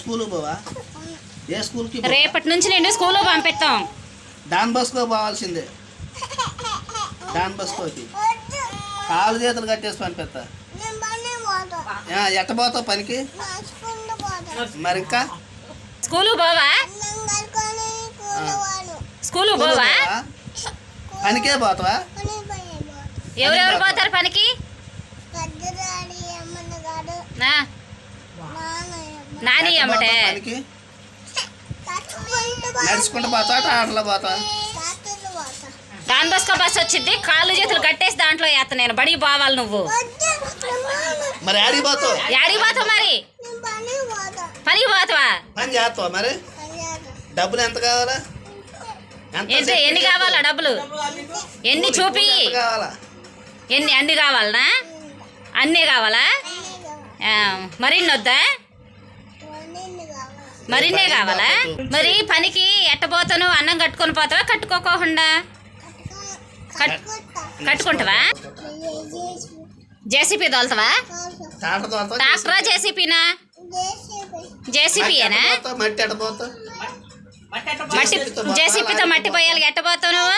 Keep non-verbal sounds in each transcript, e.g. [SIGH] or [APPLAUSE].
School పోవా? ఏ స్కూల్కి? రేపటి నుంచి నేను స్కూల్లో పంపిస్తాం. డాన్ బస్కో పోవాల్సిందే. డాన్ బస్కోకి. కాలు చేతులు కట్టేసి పంపిస్తా. ఎట్ట పోతావు పనికి? మరి ఇంకా స్కూలు పోవా స్కూలు పోవా? పోవా? పనికే పోతావా? ఎవరెవరు పోతారు పనికి? నా నాని అమ్మటే. నడుచుకుంటూ పోతా ఆటలో పోతా దాని బస్కో బస్ వచ్చింది కాళ్ళు చేతులు కట్టేసి దాంట్లో వేస్తా నేను. బడికి పోవాలి నువ్వు. మరి పోతావు? యాడికి పోతావు మరి? పనికి పోతావా? పని చేస్తావా మరి? డబ్బులు ఎంత కావాలా? ఏంటి? ఎన్ని కావాలా డబ్బులు? ఎన్ని చూపి? ఎన్ని అన్ని కావాలనా? అన్నీ కావాలా? మరిన్ని వద్దా మరిన్నే కావాలా? మరి పనికి ఎట్టబోతాను అన్నం కట్టుకొని పోతావా కట్టుకోకుండా కట్ కట్టుకుంటావా? జేసీపీ తోలుతావా? డాక్టరా జేసీపీనా? జేసీపీయేనా? మట్టి జేసీపీతో మట్టి పోయాలి ఎట్టబోతావు నువ్వు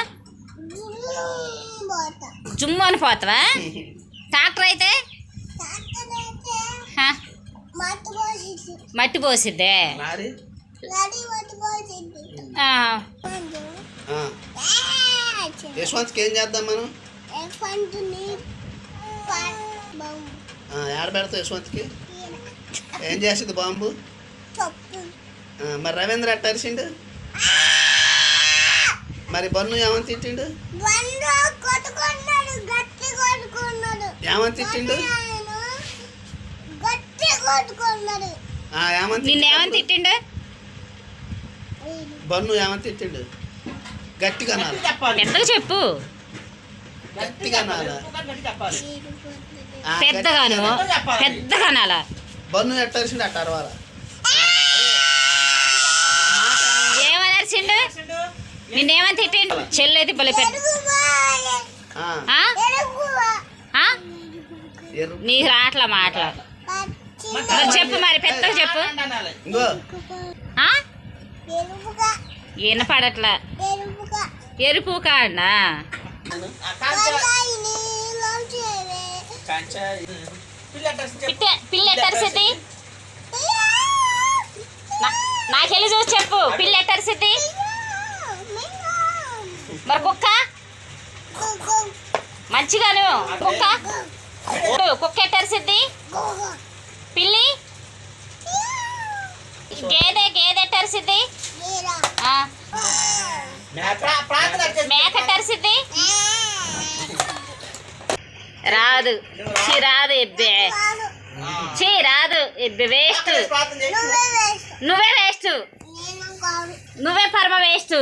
జుమ్ము అని పోతావా? [LAUGHS] ట్రాక్టర్ అయితే మట్టి పోసిద్దే? యశ్వంత్కి ఏం చేద్దాం మనం? ఆ, ఏడ పెడతావు యశ్వంత్కి ఏం చేసింది బాంబు? మరి రవీంద్ర ఎట్ట అరిసిండు? మరి బన్ను ఏమని తిట్టిండు? కొట్టుకున్నాడు గట్టి కొట్టుకున్నాడు. ఏమని తిట్టిండు? నిన్నేమని తిట్టిండు? తిట్టిండు? బన్ను ఏమని తిట్టిండు? గట్టిగా పెద్దగా చెప్పు. గట్టిగా పెద్దగాను. పెద్దగా అనాలా. బన్ను ఎట్ట అరిసిండు అట్ట అరవాలా ఏమని అరిచిండు నిన్నేమని తిట్టిండు? చెల్లు అయితే భలే పెద్ద నీకు రాట్లా మాటలు. మరి చెప్పు మరి పెద్దగా చెప్పు. వినపడట్లా ఎరుపు. పిట్ట పిల్ల ఎట్టరిసిద్ది నాకెళ్ళి చూసి చెప్పు. పిల్ల ఎట్టరిసిద్ది మరి కుక్క? మంచిగాను. కుక్క? కుక్క ఎట్టరిసిద్ది. పిల్లి? గేదె గేదె. ఆ, మేక ఎట్టరిసిద్ది రాదు. చీ రాదు ఎబ్బే. చీ రాదు ఎబ్బే వేస్ట్. నువ్వే వేస్ట్. నువ్వే పరమ వేస్ట్.